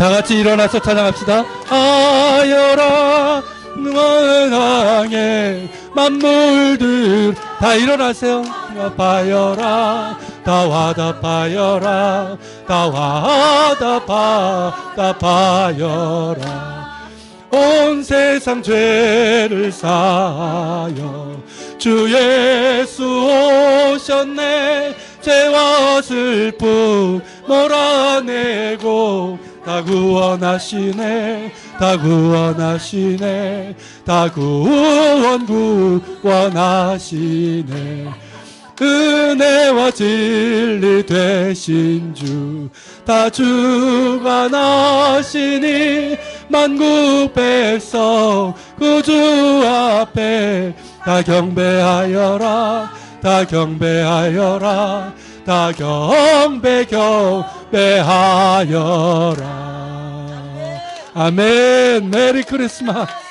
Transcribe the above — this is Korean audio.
다 같이 일어나서 찬양합시다. 하여라 응원항에 만물들 다 일어나세요. 파여라 다 와다 파여라 다 와다 파다 파여라 온 세상 죄를 사여 주 예수 오셨네 죄와 슬픔 몰아내고 다 구원하시네 다 구원하시네 다 구원 구원하시네. 은혜와 진리 되신 주 다 주가 나시니 만국 백성 구주 앞에 다 경배하여라 다 경배하여라 다 경배 경배하여라. 아멘. 메리 크리스마스